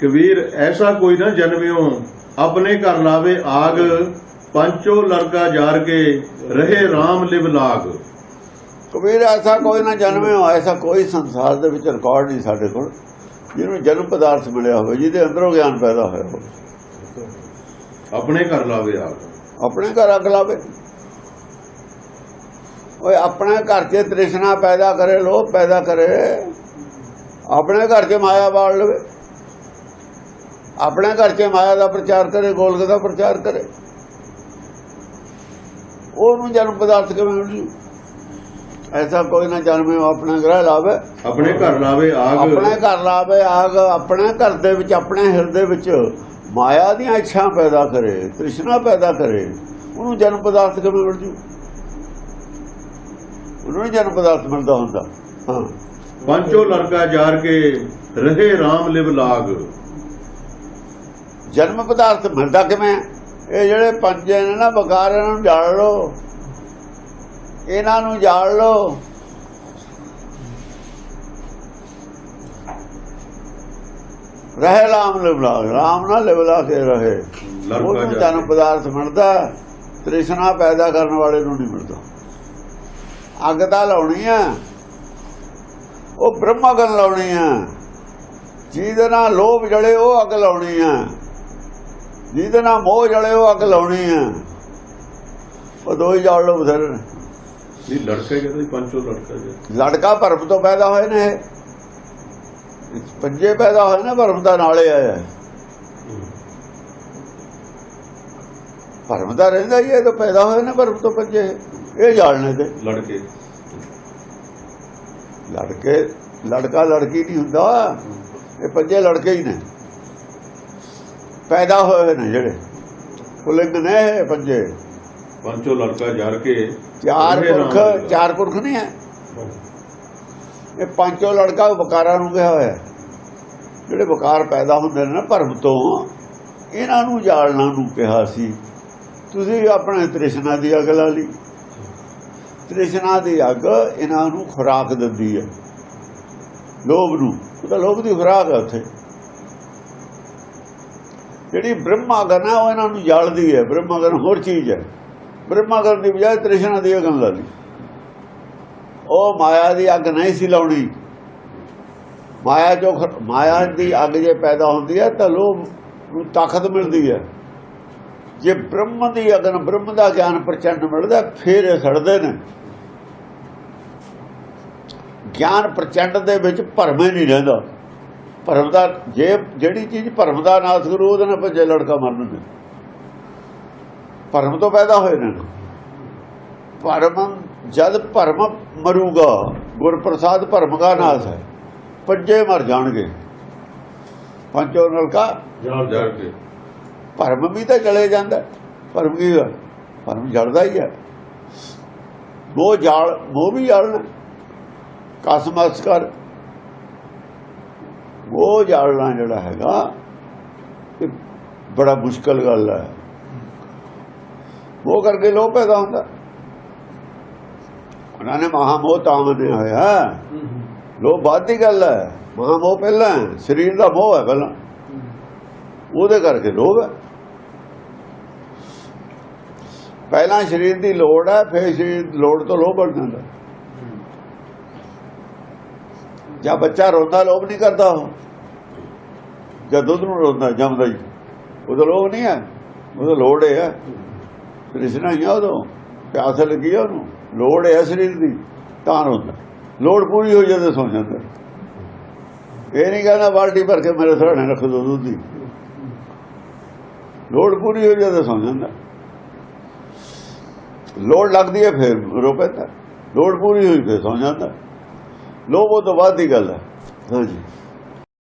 ਕਬੀਰ ਐਸਾ ਕੋਈ ਨਾ ਜਨਮਿਓ ਆਪਣੇ ਘਰ ਲਾਵੇ ਆਗ ਪੰਚੋ ਲੜਕਾ ਜਾਰ ਕੇ ਰਹੇ RAM ਲਿਵ ਲਾਗ। ਕਬੀਰ ਐਸਾ ਕੋਈ ਨਾ ਜਨਮੇ ਹੋ ਐਸਾ ਕੋਈ ਸੰਸਾਰ ਦੇ ਵਿੱਚ ਰਿਕਾਰਡ ਨਹੀਂ ਸਾਡੇ ਕੋਲ ਜਿਹਨੂੰ ਜਨਮ ਪਦਾਰਥ ਮਿਲਿਆ ਹੋਵੇ ਜਿਹਦੇ ਅੰਦਰੋਂ ਗਿਆਨ ਪੈਦਾ ਹੋਇਆ ਹੋਵੇ। ਆਪਣੇ ਘਰ ਲਾਵੇ ਆਗ। ਆਪਣੇ ਘਰ ਅੱਗ ਲਾਵੇ। ਓਏ ਆਪਣੇ ਘਰ 'ਚ ਤ੍ਰਿਸ਼ਨਾ ਪੈਦਾ ਕਰੇ ਲੋਭ ਪੈਦਾ ਕਰੇ ਆਪਣੇ ਘਰ 'ਚ ਮਾਇਆ ਬਾੜ ਲਵੇ। ਆਪਣੇ ਘਰ 'ਚ ਮਾਇਆ ਦਾ ਪ੍ਰਚਾਰ ਕਰੇ ਗੋਲਕ ਦਾ ਪ੍ਰਚਾਰ ਕਰੇ। ਉਹਨੂੰ ਜਨਮ ਪਦਾਰਥ ਕਿਵੇਂ ਮਿਲ ਐਸਾ ਕੋਈ ਨਾ ਜਨਮੇ ਆਪਣੇ ਗ੍ਰਹਿ ਲਾਵੇ। ਆਪਣੇ ਘਰ ਲਾਵੇ ਆਗ। ਆਪਣੇ ਘਰ ਲਾਵੇ ਆਗ ਆਪਣੇ ਘਰ ਦੇ ਵਿੱਚ ਆਪਣੇ ਹਿਰਦੇ ਵਿੱਚ ਮਾਇਆ ਦੀਆਂ ਇੱਛਾ ਪੈਦਾ ਕਰੇ ਤ੍ਰਿਸ਼ਨਾ ਪੈਦਾ ਕਰੇ। ਉਹਨੂੰ ਜਨਮ ਪਦਾਰਥ ਕਿਵੇਂ ਮਿਲ ਜੂ ਉਹਨੂੰ ਜਨਮ ਪਦਾਰਥ ਮਿਲਦਾ ਹੁੰਦਾ। ਹਾਂ। ਪੰਚੋ ਲੜਕਾ ਜਾਰ ਕੇ ਰਹੇ RAM ਲਿਵ ਲਾਗ। ਜਨਮ ਪਦਾਰਥ ਮਿਲਦਾ ਕਿਵੇਂ? ਇਹ ਜਿਹੜੇ ਪੰਜੇ ਨੇ ਨਾ ਬਕਾਰ ਇਹਨਾਂ ਨੂੰ ਜਾਣ ਲਓ। ਇਹਨਾਂ ਨੂੰ ਜਾਣ ਲਓ। ਰਹੇ ਰਾਮ ਲਿਵਲਾ ਰਾਮ ਨਾਲ ਲਿਵਲਾ ਕੇ ਰਹੇ। ਉਹਨੂੰ ਜਨਮ। ਪਦਾਰਥ ਮਿਲਦਾ ਤ੍ਰਿਸ਼ਨਾ ਪੈਦਾ ਕਰਨ ਵਾਲੇ ਨੂੰ ਨਹੀਂ ਮਿਲਦਾ। ਅੱਗ ਤਾਂ ਲਾਉਣੀ ਆ। ਉਹ ਬ੍ਰਹਮਾਗਨ ਲਾਉਣੀ ਆ। ਜਿਹਦੇ ਨਾਲ ਲੋਭ ਜਲੇ ਉਹ ਅੱਗ ਲਾਉਣੀ ਆ। ਜਿਹਦੇ ਨਾਲ ਮੋਹ ਜਲੇ ਉਹ ਅੱਗ ਲਾਉਣੀ ਆ। ਉਹ ਦੋ ਹੀ ਜਾਲ ਲੋ ਬਥੇਰੇ ਨੇ। ਨਹੀਂ ਲੜਕਾ ਕਹਿੰਦਾ ਜੀ ਪੰਚੋ ਲੜਕਾ ਲੜਕਾ ਭਰਮ ਤੋਂ ਪੈਦਾ ਹੋਏ ਨੇ ਇਹ। ਪੰਜੇ ਪੈਦਾ ਹੋਏ ਨੇ ਭਰਮ ਦਾ ਨਾਲੇ ਆਇਆ। ਭਰਮ ਦਾ ਰਹਿੰਦਾ ਹੀ ਇਹ ਤਾਂ ਪੈਦਾ ਹੋਏ ਨੇ ਭਰਮ ਤੋਂ ਪੰਜੇ। ਇਹ ਜਾਣਨੇ ਤੇ। ਲੜਕੇ। ਲੜਕੇ ਲੜਕਾ ਲੜਕੀ ਨਹੀਂ ਹੁੰਦਾ। ਇਹ ਪੰਜੇ ਲੜਕੇ ਹੀ ਨੇ। ਪੈਦਾ ਹੋਏ ਨੇ ਜਿਹੜੇ। ਪੁਲਿੰਗ ਨੇ ਪੰਜੇ। ਪੰਚੋ ਲੜਕਾ ਜਾਰ ਕੇ ਚਾਰ ਪੁਰਖ। ਚਾਰ ਪੁਰਖ ਨਹੀਂ ਹੈ ਇਹ ਪੰਜੋ ਲੜਕਾ ਬਕਾਰਾਂ ਨੂੰ ਕਿਹਾ ਹੋਇਆ। ਜਿਹੜੇ ਬਕਾਰ ਪੈਦਾ ਹੁੰਦੇ ਨੇ ਨਾ ਭਰਮ ਤੋਂ ਇਹਨਾਂ ਨੂੰ ਜਾਲਣਾ ਨੂੰ ਕਿਹਾ ਸੀ। ਤੁਸੀਂ ਆਪਣੇ ਤ੍ਰਿਸ਼ਨਾ ਦੀ ਅੱਗ ਲਾ ਲਈ। ਤ੍ਰਿਸ਼ਨਾ ਦੀ ਅੱਗ ਇਹਨਾਂ ਨੂੰ ਖੁਰਾਕ ਦਿੰਦੀ ਹੈ। ਲੋਭ ਨੂੰ। ਉਹ ਤਾਂ ਲੋਭ ਦੀ ਖੁਰਾਕ ਹੈ ਉੱਥੇ। ਜਿਹੜੀ ਬ੍ਰਹਮਾਗਨ ਹੈ, ਉਹ ਇਹਨਾਂ ਨੂੰ ਜਾਲਦੀ ਹੈ। ਬ੍ਰਹਮਾਗਨ ਹੋਰ ਚੀਜ਼ ਹੈ। ਬ੍ਰਹਮਾਗਨ ਦੀ ਬਜਾਏ ਤ੍ਰਿਸ਼ਨਾ ਦੀ ਅਗਨ ਲਾ ਉਹ ਮਾਇਆ ਦੀ ਅੱਗ ਨਹੀਂ ਸੀ ਲਾਉਣੀ। ਮਾਇਆ ਜੋ ਮਾਇਆ ਦੀ ਅੱਗ ਜੇ ਪੈਦਾ ਹੁੰਦੀ ਹੈ, ਤਾਂ ਲੋਭ ਨੂੰ ਤਾਕਤ ਮਿਲਦੀ ਹੈ। ਜੇ ਬ੍ਰਹਮ ਦੀ ਅਗਨ ਬ੍ਰਹਮ ਦਾ ਗਿਆਨ ਪ੍ਰਚੰਡ ਮਿਲਦਾ, ਫਿਰ ਇਹ ਸੜਦੇ ਨੇ। ਗਿਆਨ ਪ੍ਰਚੰਡ ਦੇ ਵਿੱਚ ਭਰਮ ਹੀ ਨਹੀਂ ਰਹਿੰਦਾ। ਭਰਮ ਦਾ ਜੇ ਜਿਹੜੀ ਚੀਜ਼ ਭਰਮ ਦਾ ਨਾਸ ਕਰੂ ਉਹਦੇ ਨਾਲ ਭੱਜੇ ਲੜਕਾ ਮਰਨਗੇ ਭਰਮ ਤੋਂ ਪੈਦਾ ਹੋਏ ਨੇ। ਭਰਮ ਜਦ ਭਰਮ ਮਰੂਗਾ ਗੁਰਪ੍ਰਸਾਦ ਭਰਮ ਦਾ ਨਾਸ ਹੈ। ਪੰਜੇ ਮਰ ਜਾਣਗੇ। ਪੰਜੋ ਨਲਕਾ ਜਾਰ ਕੇ। ਭਰਮ ਵੀ ਤਾਂ ਜਲੇ ਜਾਂਦਾ। ਭਰਮ ਕੀ ਹੈ ਭਰਮ ਜਲਦਾ ਹੀ ਹੈ। ਉਹ ਜਾਲ ਉਹ ਵੀ ਜਲਣਾ। ਕਸਮਸ ਕਰ ਉਹ ਜਾਲਣਾ ਜਿਹੜਾ ਹੈਗਾ, ਇਹ ਬੜਾ ਮੁਸ਼ਕਲ ਗੱਲ ਹੈ। ਉਹ ਕਰਕੇ ਲੋਭ ਪੈਦਾ ਹੁੰਦਾ। ਉਹਨਾਂ ਨੇ ਮਹਾਮੋਹ ਤਾਂ ਮੰਨਿਆ ਹੋਇਆ। ਲੋਭ ਬਾਅਦ ਦੀ ਗੱਲ ਹੈ। ਮਹਾਮੋਹ ਪਹਿਲਾਂ ਸਰੀਰ ਦਾ ਮੋਹ ਹੈ ਪਹਿਲਾਂ। ਉਹਦੇ ਕਰਕੇ ਲੋਭ ਹੈ। ਪਹਿਲਾਂ ਸਰੀਰ ਦੀ ਲੋੜ ਹੈ, ਫਿਰ ਸਰੀਰ ਦੀ ਲੋੜ ਤੋਂ ਲੋਭ ਬਣ ਜਾਂਦਾ। ਜਾਂ ਬੱਚਾ ਰੋਂਦਾ, ਲੋਭ ਨਹੀਂ ਕਰਦਾ ਉਹ? ਜਦ ਦੁੱਧ ਨੂੰ ਰੋਂਦਾ, ਜੰਮਦਾ ਹੀ? ਉਹਦਾ ਲੋਭ ਨਹੀਂ ਹੈ, ਉਹਦਾ ਲੋੜ ਹੈ। ਕ੍ਰਿਸ਼ਨਾ ਹੀ ਆ ਉਦੋਂ। ਪਿਆਸ ਲੱਗੀ ਆ ਉਹਨੂੰ। ਲੋੜ ਹੈ ਸਰੀਰ ਦੀ, ਤਾਂ ਰੋਂਦਾ। ਲੋੜ ਪੂਰੀ ਹੋ ਜਾਂਦੇ, ਸੌਂ ਜਾਂਦਾ। ਇਹ ਨਹੀਂ ਕਹਿੰਦਾ ਬਾਲਟੀ ਭਰ ਕੇ ਮੇਰੇ ਸਰਾਣੇ ਰੱਖ ਦੋ ਦੁੱਧ ਦੀ। ਲੋੜ ਪੂਰੀ ਹੋ ਜਾਂਦੇ, ਸੌ ਜਾਂਦਾ। ਲੋੜ ਲੱਗਦੀ ਹੈ, ਫਿਰ ਰੋ ਪੈਂਦਾ। ਲੋੜ ਪੂਰੀ ਹੋਈ, ਫਿਰ ਸੌ ਜਾਂਦਾ। ਲੋਭ ਉਹ ਤੋਂ ਬਾਅਦ ਦੀ ਗੱਲ ਹੈ। ਹਾਂਜੀ।